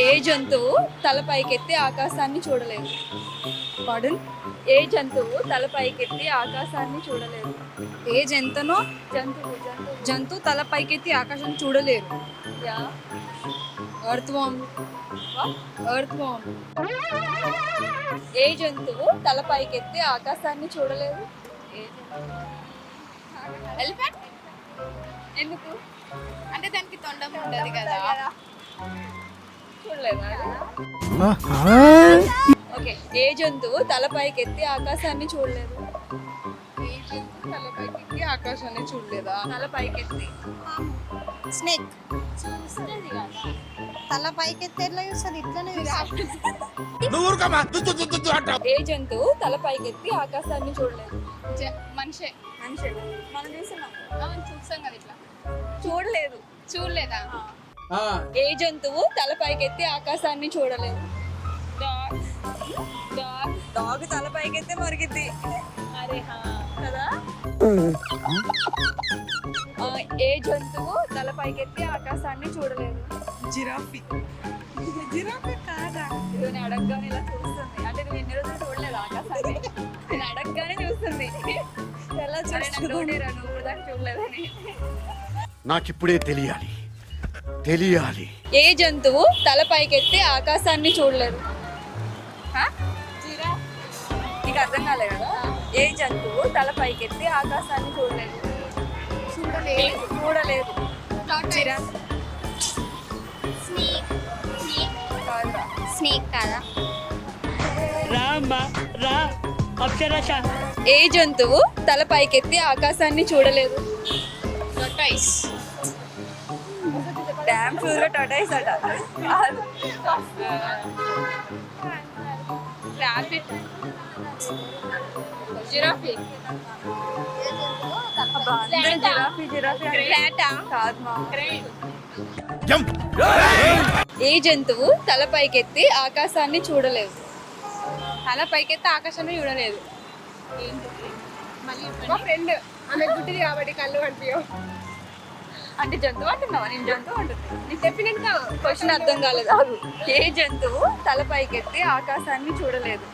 ఏ జంతువు తల పైకెత్తి ఆకాశాన్ని చూడలేదు. పాడన్ ఏ జంతువు తల పైకెత్తి ఆకాశాన్ని చూడలేదు. ఏ జంతును జంతువు జంతువు జంతు తల పైకెత్తి ఆకాశం చూడలేరు యా? ఎర్త్ వామ్ ఎర్త్ వామ్ ఏ జంతువు తల పైకెత్తి ఆకాశాన్ని చూడలేదు? ఎలిఫెంట్ ఎందుకు? అంటే దానికి తొండం ఉండదు కదా. చూడలేదా ఓకే ఏ జంతువు తల పైకెత్తి ఆకాశాన్ని చూడలేదు. ఏ జంతువు తలపైకి ఆకాశాన్ని చూడలేదా? తల పైకెత్తి స్నేక్. చూస్తుంది తల పైకి ఎత్తే ఎట్లా చూస్తుంది? ఇట్లనే చూస్తుంది. ఏ జంతువు తల పైకెత్తి ఆకాశాన్ని చూడలేదు. జ- మనిషే. మనిషి. మనం చూస్తున్నాం. చూస్తాం కదా ఇట్లా. చూడలేదు. చూడలేదా? ఏ జంతువు తల పైకెత్తి ఆకాశాన్ని చూడలేదు? డాగ్ డాగ్ డాగ్ తల పైకెత్తే మరిగిద్ది అరే హా. కదా? ఆ, ఏ జంతువు తల పైకెత్తి ఆకాశాన్ని చూడలేదు? జిరాఫీ. జిరాఫీ కాదా? నేను అడగగానే ఇలా చూస్తుంది. అంటే నువ్వు ఎన్ని రోజులు చూడలేదు ఆకాశాన్ని? నేను అడగగానే చూస్తుంది. ఎలా డౌటేరా నువ్వు చూడలేదని. నాకిప్పుడే తెలియాలి. తెలియాలి. ఏ జంతువు తల పైకెత్తి ఆకాశాన్ని చూడలేదు? హా? నీకు అర్థం కాలే కదా? ఏ జంతువు తల పైకెత్తి ఆకాశాన్ని చూడలేదు? చూడలేదు. చూడలేదు. స్నేక్ కాదా? రామ్మా రా అక్షరశ. ఏ జంతువు తల పైకెత్తి ఆకాశాన్ని చూడలేదు? గా టొటైస్ అట జిరాఫీ జిరాఫీ జిరాఫీ కాదు మా ఏ జంతువు తల పైకెత్తి ఆకాశాన్ని చూడలేదు? తల పైకెత్తే ఆకాశాన్ని చూడలేదు. మళ్ళీ మా ఫ్రెండ్ ఆమె గుడ్డిది కాబట్టి కళ్ళు కనిపించవు అంటే జంతువు అంటున్నావా? నేను జంతువు అంటున్నా. నీకు చెప్పినట్టుగా క్వశ్చన్ అర్థం కాలేదు. ఏ జంతువు తల పైకెత్తి ఆకాశాన్ని చూడలేదు?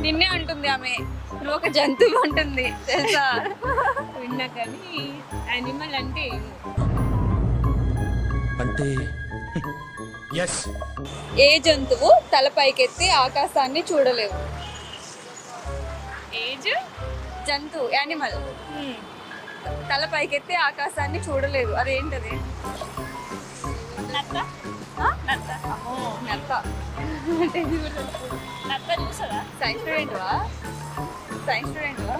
నిన్నే అంటుంది ఆమె. నువ్వు ఒక జంతువు అంటుంది. తెలుసా? విన్నా కానీ యానిమల్ అంటే అంటే ఏ జంతువు తల పైకెత్తి ఆకాశాన్ని చూడలేవు ఏజ్ జంతువు యానిమల్ తల పైకెత్తి ఆకాశాన్ని చూడలేదు. అదేంటది? నత్త? ఆ? నత్త. అమ్మో, నత్త. నత్త. చూసదా సైన్స్ స్టూడెంట్ వా? సైన్స్ స్టూడెంట్ వా?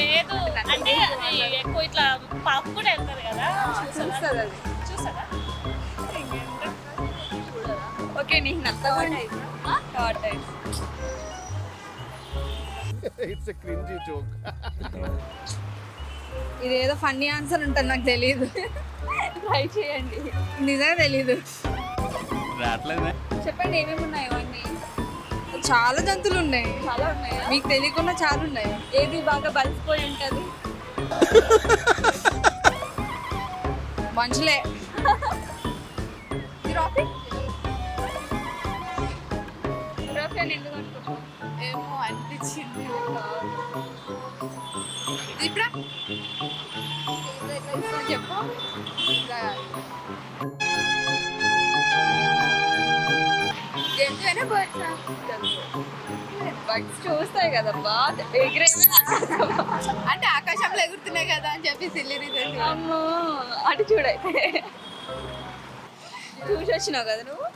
లేదు. అంటే అది ఎక్కువ ఇట్లా పాప కూడా వెళ్తుంది కదా. చూస్తుంది అది. చూసదా ఓకే నీకు నత్త time it's a cringy joke ఇదేదో ఫన్నీ ఆన్సర్ ఉంటుంది నాకు తెలియదు ట్రై చేయండి. నిజంగా తెలియదు చెప్పండి ఏమేమి ఉన్నాయో అన్ని చాలా జంతువులు ఉన్నాయి. చాలా ఉన్నాయా? మీకు తెలియకుండా చాలా ఉన్నాయి. ఏది బాగా బలిసిపోయి ఉంటది? మనుషులే. అని ఎందుకు అనుకుంటున్నావు? ఏమో అనిపించింది ఇప్పుడు చెప్పు. జంతువునే బర్డ్స్ బర్డ్స్ చూస్తాయి కదబ్బా ఎగిరే అంటే ఆకాశంలో ఎగురుతున్నాయి కదా అని చెప్పి సిల్లి రీజన్ అమ్మో అటు చూడైతే చూసి వచ్చినావు కదా నువ్వు?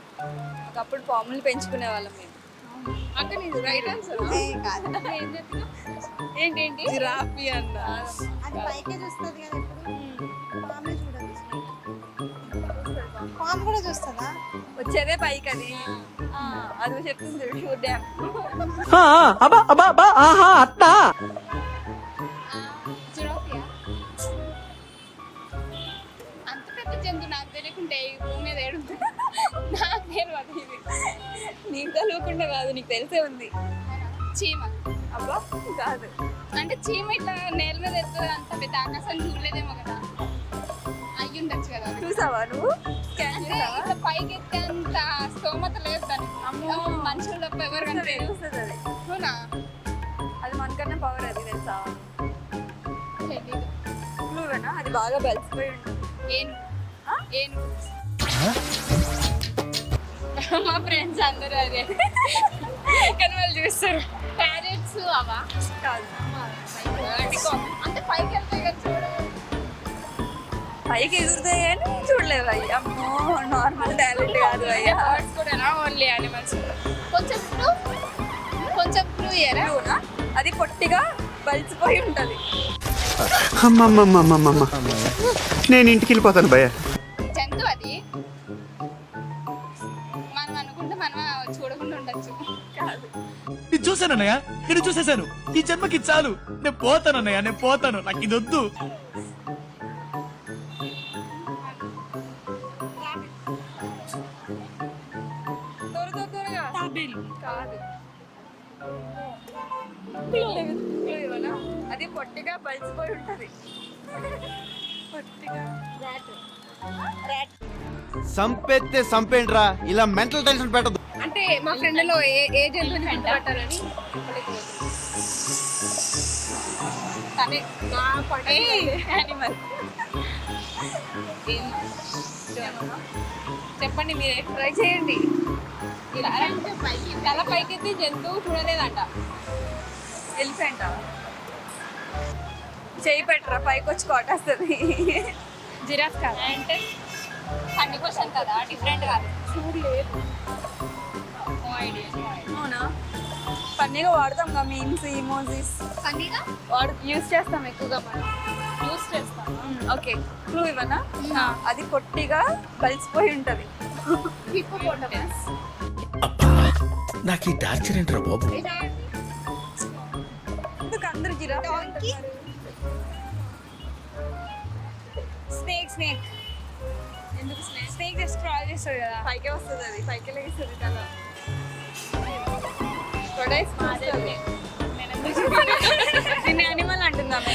ఒకప్పుడు పాములు పెంచుకునే వాళ్ళం మేము. ఏంటి ఏంటి? జిరాఫీ అన్న. అది పైకే చూస్తుంది కదా ఇప్పుడు. పాము కూడా చూస్తుందా? వచ్చేదే పైకి అది ఆ, అది చెప్తుంది అబ్బా అబ్బా అబ్బా ఆహా అత్తా. నీకు కలవకుండా కాదు నీకు తెలిసే ఉంది. చీమ. అబ్బా కాదు. అంటే చీమ ఇట్లా నేల మీద వెళ్తుంది అంత పెద్ద ఆకాశం చూడలేదేమో కదా. అయ్యో ఉండొచ్చు కదా. చూసావా నువ్వు? అంటే ఇట్లా పైకి ఎక్కేంత స్తోమత లేదు దానికి. అమ్మో. మనుషులు తప్ప ఎవరు చూస్తే కనిపించరు. తెలుస్తుంది అది. అవునా? అది మనకన్నా పవర్ అది తెలుసా? నువ్వేనా? అది బాగా బలిసిపోయి ఉంటుంది. ఏను? ఏను. మా ఫ్రెండ్స్ అందరూ అదే. కానీ వాళ్ళు చూస్తారు. ప్యారెట్స్ అవా కాదు. అంటే పైకి వెళ్తాయి కదా చూడు. పైకి ఎగురుతాయి కానీ చూడలేవు అయ్యి. అమ్మో నార్మల్ టాలెంట్ కాదు అయ్యా. బర్డ్స్ కూడా ఓన్లీ యానిమల్స్ కొంచెం క్లూ కొంచెం ఇయరా అవునా అది పొట్టిగా బలిసిపోయి ఉంటుంది. అమ్మమ్మమ్మమ్మమ్మ నేను ఇంటికి వెళ్ళిపోతాను భయ్య. ఇది చూశానన్నయ్య నేను చూసేశాను. ఈ జన్మకి చాలు. నేను పోతానన్నయ్య నేను పోతాను. నాకు ఇది వద్దు? అది పొట్టిగా బలిసిపోయి ఉంటుంది. పొట్టిగా. సంపేండ్రా ఇలా మెంటల్ టెన్షన్ పెట్టదు అంటే మా ఫ్రెండ్లో ఏ ఏ జంతువుని గుర్తుపట్టాలని తనే పడే యానిమల్ చెప్పండి మీరే ట్రై చేయండి. ఇలా అంటే పైకి తల పైకెత్తి జంతువు చూడలేదంట. ఎలిఫెంట్ చేయి పెట్టరా పైకి వచ్చి కొట్టేస్తుంది. జిరాఫ్ కాదు. అంటే? ఫన్నీ క్వశ్చన్ కదా డిఫరెంట్ కాదు. చూడలేదు. అవునా? ఫన్నీగా వాడతాం కదా మీమ్స్ ఇమోజీస్ ఫన్నీగా వాడు యూస్ చేస్తాం ఎక్కువగా మనం. యూస్ చేస్తాను ఓకే. క్లూ ఇవ్వనా? అది పొట్టిగా బలిసిపోయి ఉంటుంది. నాకు ఈ టార్చర్ ఏంట్రా బాబు? అందరు స్నేక్ స్నేక్ ఎందుకు స్నేక్ స్నేక్ జస్ట్ క్రాల్ చేస్తుంది కదా. పైకే వస్తుంది అది. పైకి లేస్తుంది కదా మారుతుంది దీన్ని యానిమల్ అంటుందామె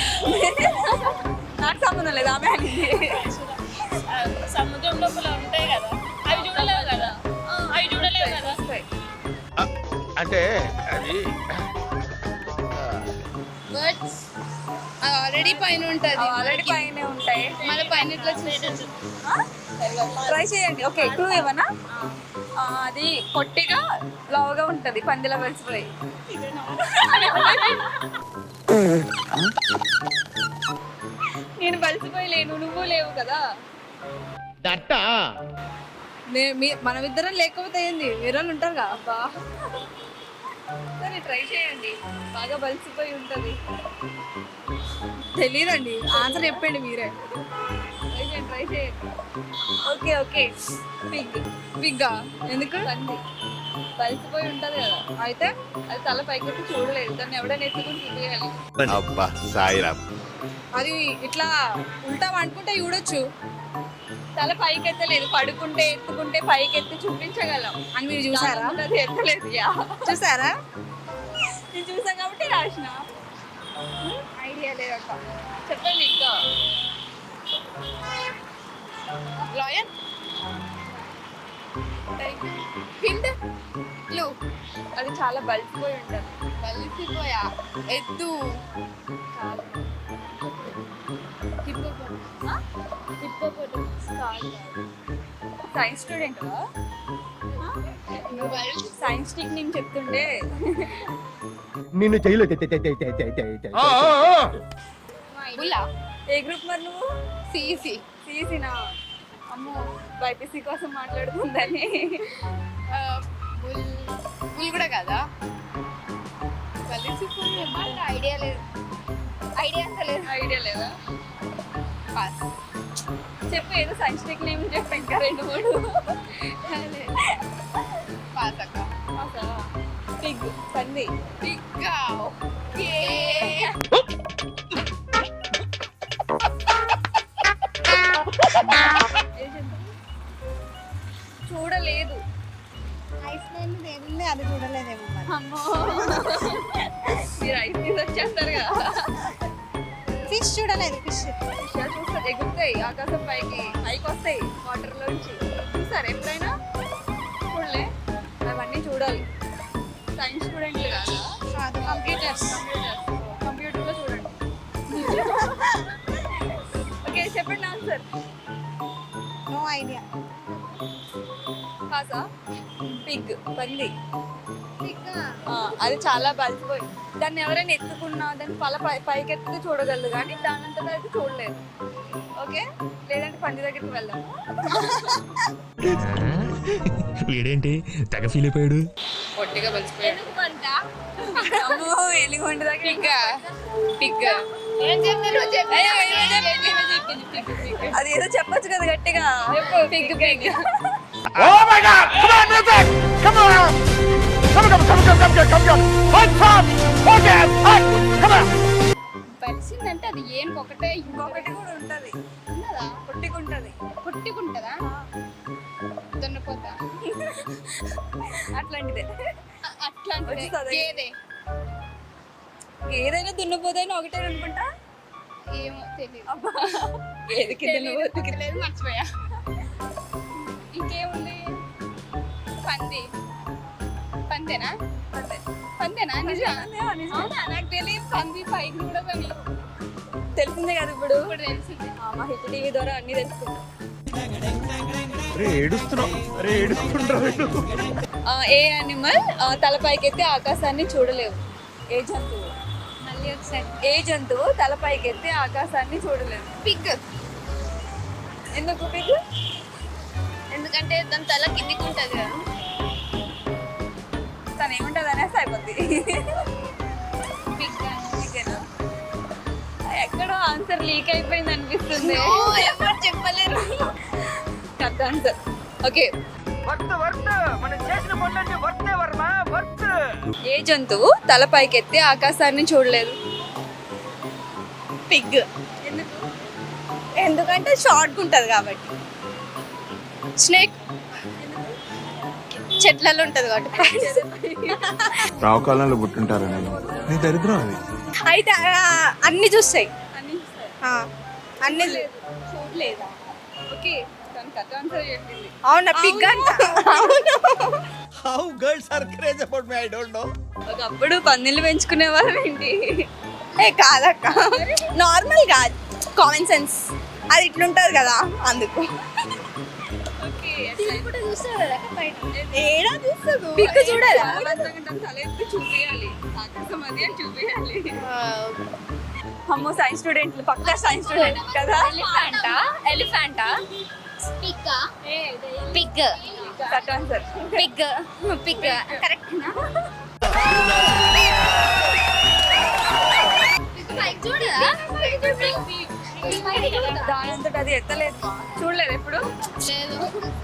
నాకు సంబంధం లేదు ఆమె సముద్రం లోపల ఉంటాయి కదా అవి చూడలేవు కదా. అవి చూడలేవు కదా. అంటే అది బర్డ్స్ ఆల్రెడీ పైన ఉంటుంది. ఆల్రెడీ పైన ఉంటాయి. మన పైన ఇట్లా చూసి ట్రై చేయండి. ఓకే క్లూ ఇవ్వనా? ఆ, అది పొట్టిగా లావుగా ఉంటది పందిలా కలిసిపోయి నేను బలిసిపోయి లేను నువ్వు లేవు కదా. మనమిద్దరం లేకపోతే ఏంది? వేరే వాళ్ళు ఉంటారు కదా అబ్బా. సరే ట్రై చేయండి. బాగా బలిసిపోయి ఉంటది. తెలియదండి ఆన్సర్ చెప్పండి మీరే. ట్రై చేయండి ఓకే ఓకే. పిగ్ బిగ్గా? ఎందుకు? పంది బలిసిపోయి ఉంటది కదా. అయితే అది తల పైకెత్తి చూడలేదు. దాన్ని ఎవడైనా ఎత్తుకుని చూపించాలి అబ్బా సాయిరామ్ అది ఇట్లా ఉల్టా అనుకుంటే చూడొచ్చు. తల పైకెత్తలేదు. పడుకుంటే ఎత్తుకుంటే పైకెత్తి చూపించగలం. అని మీరు చూసారా? అది ఎత్తలేదు యా. చూసారా? నేను చూసాం కాబట్టి రాసిన. ఐడియా లేదట చెప్పండి ఇంకా. లాయన్ హింట్ క్లూ అది చాలా బలిసిపోయి ఉంటుంది. కలిసిపోయా ఎద్దు. సైన్స్ స్టూడెంట్ సైన్స్ టెక్ నేను చెప్తుంటే. నిన్ను జైలు బుల్లా ఏ గ్రూప్ మరి నువ్వు? సిసి సిసినా అమ్మో బైపీసీ కోసం మాట్లాడుతుందని. బుల్ బుల్ కూడా కదా? కలిసిపోయే ఐడియా లేదు. ఐడియా అంత లేదు. ఐడియా లేదా? పాస్. చెప్పు ఏదో సైన్స్ టెక్ నేమ్ చెప్పు ఇంకా రెండు మూడు. పాస్ అక్క. పిగ్ పంది. బిగ్గా ఓకే. అది చూడలేదేమో మరి. అమ్మో. మీరు ఐస్ తీసి వచ్చేస్తారు కదా. ఫిష్ చూడలేదు ఫిష్ విషయాలు చూస్తే ఎగురుతాయి ఆకాశం పైకి పైకి వస్తాయి వాటర్ లోంచి. చూసారు ఎప్పుడైనా? చూడలే. అవన్నీ చూడాలి. సైన్స్ స్టూడెంట్లు కాదా? కాదు కంప్యూటర్స్ కంప్యూటర్లో చూడండి. ఓకే చెప్పండి ఆన్సర్ నో ఐడియా కాసా పిగ్ పంది అది చాలా బలిసిపోయి దాన్ని ఎవరైనా ఎత్తుకున్నా దాన్ని పల పై పైకి ఎత్తుకు చూడగలదు కానీ దాని అంతటా అయితే చూడలేదు ఓకే లేదంటే పంది దగ్గరికి వెళ్దాము వీడేంటి తెగ ఫీల్ అయిపోయాడు పొట్టిగా బలిసిపోయాడు అమ్మో ఎలిగొండ దగ్గర పిగ్ ఏదో చెప్పొచ్చు కదా గట్టిగా pig pig Oh my god! Come on, music! Come on! Come on, come on, come on, come on, come on! Hot top! Focus! Hot! Come on! బలిసిందంటే అది ఏం ఒకటే ఇంకొకటి కూడా ఉంటది ఉన్నదా పుట్టికుంటది పుట్టుకుంటుందా దున్నపోతా అట్లాంటిదే అట్లాంటిదే? గేదె ఏదైనా దున్నపోదైనా ఒకటే అనుకుంటా ఏమో తెలియదు ఏదికి దున్నపోతుకి లేదు మర్చిపోయా ఇంకేముంది? పంది. పందేనా? అంతే. పందేనా? నిజం. అవునా? నాకు తెలియదు. పంది పైకి కూడా పని తెలిసిందే కదా ఇప్పుడు. ఇప్పుడు తెలిసింది. మా హిట్ టీవీ ద్వారా అన్ని తెలుసుకుంటాం. ఏ యానిమల్ తలపైకెత్తి ఆకాశాన్ని చూడలేవు? ఏ జంతువు? మళ్ళీ ఒకసారి. ఏ జంతువు తలపైకెత్తి ఆకాశాన్ని చూడలేవు? పిగ్. ఎందుకు పిగ్? ఎందుకంటే దాని తల కిందికి ఉంటుంది కదా. తను ఏముంటుంది అనేసి అయిపోద్ది. ఎక్కడో ఆన్సర్ లీక్ అయిపోయింది అనిపిస్తుంది. ఎవరు చెప్పలేరు. కరెక్ట్ ఆన్సర్ ఓకే ఏ జంతువు తలపైకెత్తి ఆకాశాన్ని చూడలేదు? పిగ్ ఎందుకంటే షార్ట్ ఉంటుంది కాబట్టి. స్నేక్ చెట్లలో ఉంటుంది కాబట్టి. రావు కాలంలో పుట్టుంటారని నీ దరిద్రం అది. అయితే అన్ని చూస్తాయి. అన్ని చూడలేదా. ఓకే అవునా పిగ్ అంట? అవును. How girls are craze about me I don't know ఒకప్పుడు పందిళ్ళు పెంచుకునే వాళ్ళు ఏంటి? ఏ కాదక్క. నార్మల్ కాదు. కామన్ సెన్స్ అది ఇట్లుంటది కదా అందుకు. కూడా చూస్తారు కదా బయట ఏడా చూస్తుంది పిక్ చూడాలి తల ఎత్తి చూపించాలి ఆకాశం అది అని చూపించాలి అమ్మో సైన్స్ స్టూడెంట్లు పక్కా సైన్స్ స్టూడెంట్ కదా? ఎలిఫెంటా? Elephanta? Pig pig correct answer pig pig correct చూడదా దాని అంతటా అది ఎత్తలేదు. చూడలేదు ఎప్పుడు? లేదు.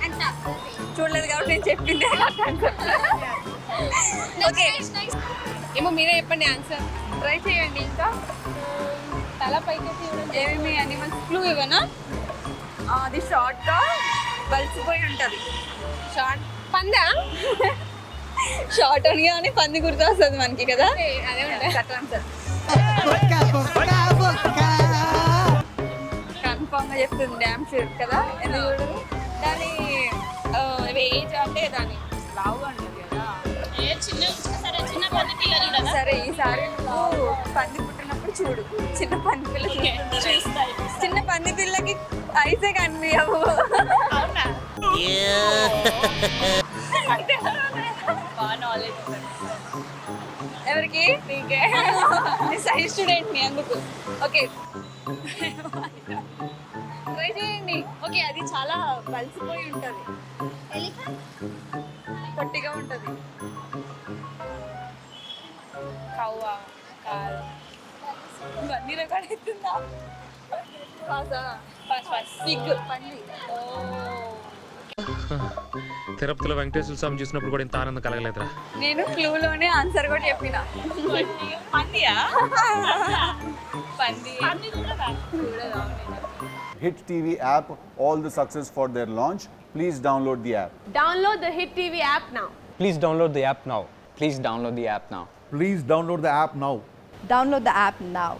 అంట. చూడలేదు కాబట్టి నేను చెప్పింది ఓకే ఏమో మీరే చెప్పండి ఆన్సర్ ట్రై చేయండి ఇంకా. తల పైకి ఏమేమి అనిమల్స్ క్లూ ఇవ్వనా? ఆ, అది షార్ట్గా బలిసిపోయి ఉంటుంది. షార్ట్ పందా? షార్ట్ అని కానీ పంది గుర్తు వస్తుంది మనకి కదా? అదే కరెక్ట్ ఆన్సర్ కన్ఫామ్గా చెప్తుంది డ్యామ్ షూర్ కదా? ఎందుకు చూడదు దాని ఏజ్ అంటే దాని లావు ఉంటుంది కదా. చిన్న సరే ఈసారి నువ్వు పంది పుట్టినప్పుడు చూడు. చిన్న పంది పిల్ల చూస్తుంది. చిన్న పంది పిల్లకి ఐసే కనిపించవు. ఎవరికి? నీకే. సైన్స్ స్టూడెంట్ని అందుకు. ఓకే. చాలా బలిసిపోయి ఉంటుంది. పొట్టిగా ఉంటుంది. కవ్వ ఇవన్నీ పంది. ఓ. తిరుపతిలో వెంకటేశ్వర స్వామి చూసినప్పుడు కూడా ఇంత ఆనందం కలగలేదురా. నేను క్లూలోనే ఆన్సర్ కూడా చెప్పిన. పందియా? పంది. చూడదా Hit TV app all the success for their launch. Please download the app. Download the Hit TV app now. Please download the app now. Please download the app now. Please download the app now. Download the app now.